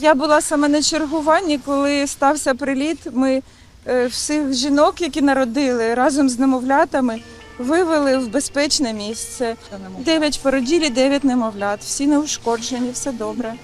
Я була саме на чергуванні, коли стався приліт. Ми е, всіх жінок, які народили разом з немовлятами, вивели в безпечне місце. Дев'ять породілі, дев'ять немовлят. Всі неушкоджені, все добре.